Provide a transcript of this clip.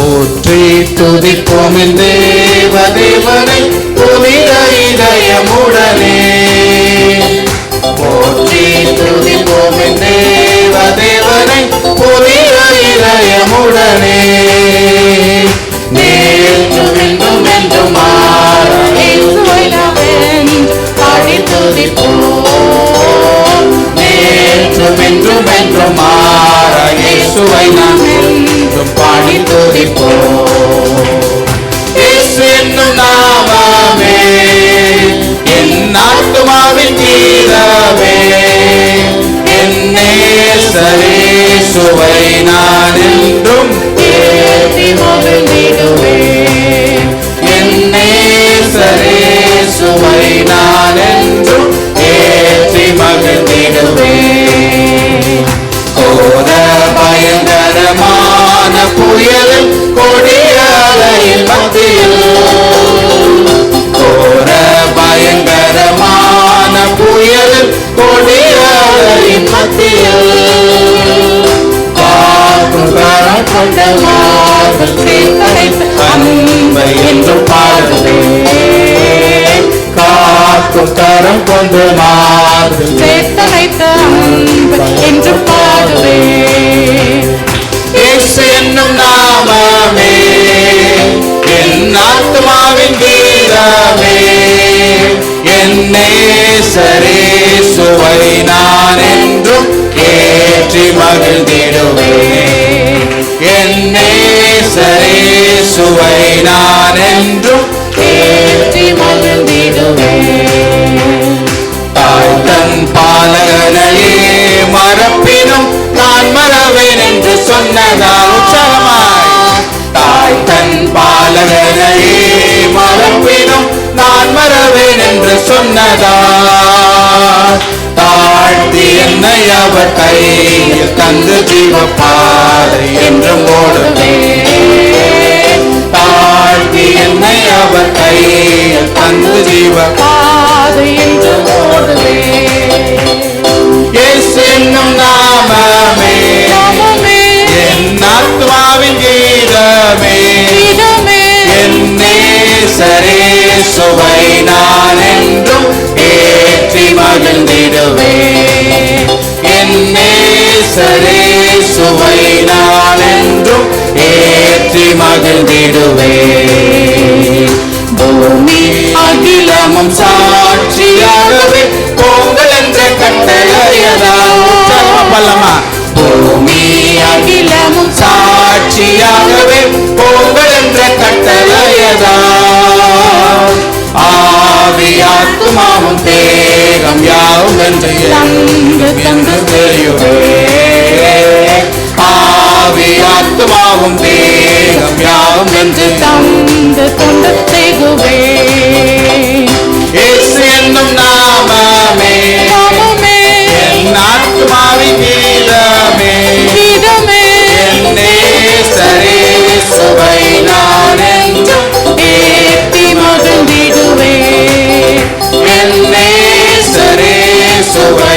போற்றி துதிப்போம் தேவ தேவனை புனித இதயமுடனே. என் ஆத்துமாவின் கீதமே என்னே சரே சுவை நான் என்றும். என்னே சரே சுவை நான் என்றும் ஏற்றி மகிழ்ந்திடுவேன் கோர பயங்கரமான புயலும் கொடிய அலையின் மத்தியில் கொண்ட மார்பல் அன்பை என்றும் பாடுவேன் காக்கும் கரம் கொண்டு மார்பல் சேர்த்தழைத்த என்று பாடுவேன். என்னும் நாமமே என் ஆத்மாவின் கீதமே என்னே சரே சுவை நான் ஏற்றி மகிழ்ந்திடுவேன் என்னே சரே சுவை நான் என்றும் ஏற்றி மகிழ்ந்திடுவேன். தாய் தன் பாலகனையே மறப்பினும் நான் மறவேன் என்று சொன்னதால் உற்சாகமாய் தாய் தன் பாலகனையே மறப்பினும் நான் மறவேன் என்று சொன்னதால் அவர் கையில் தந்து ஜீவ பாதை என்றும் ஓடுவேன் தாழ்த்தி என்னை அவர் கையில் தந்து ஜீவ பாதை என்று ஓடுவேன். இயேசு என்னும் நாமமே என் ஆத்மாவின் கீதமே என்னே சரே சுவை நான் என்றும் ஏற்றி மகிழ்ந்திடுவேன் சரே சுவை நான் என்றும் ஏற்றி மகிழ்ந்திடுவேன் பூமி அகிலமும் சாட்சியாகவே பொங்கல் என்ற கட்டளையதா பல்லமா பூமி அகிலமும் சாட்சியாகவே பொங்கல் என்ற கட்டளையதா ஆவியாத்துமாவும் தேகம் யாவும் என்று தந்து தந்து தெரியுமே ஆவியாத்துமாவும் தேகம் யாவும் என்று தந்து கொண்டு இயேசு என்னும் நாமமே. நாமமே. என் ஆத்மாவின் கீதமே இதமே என்னே சரே சுவை நான் என்றும் ஏற்றி மகிழ்ந்திடுவேன் என்னே சரே சுவை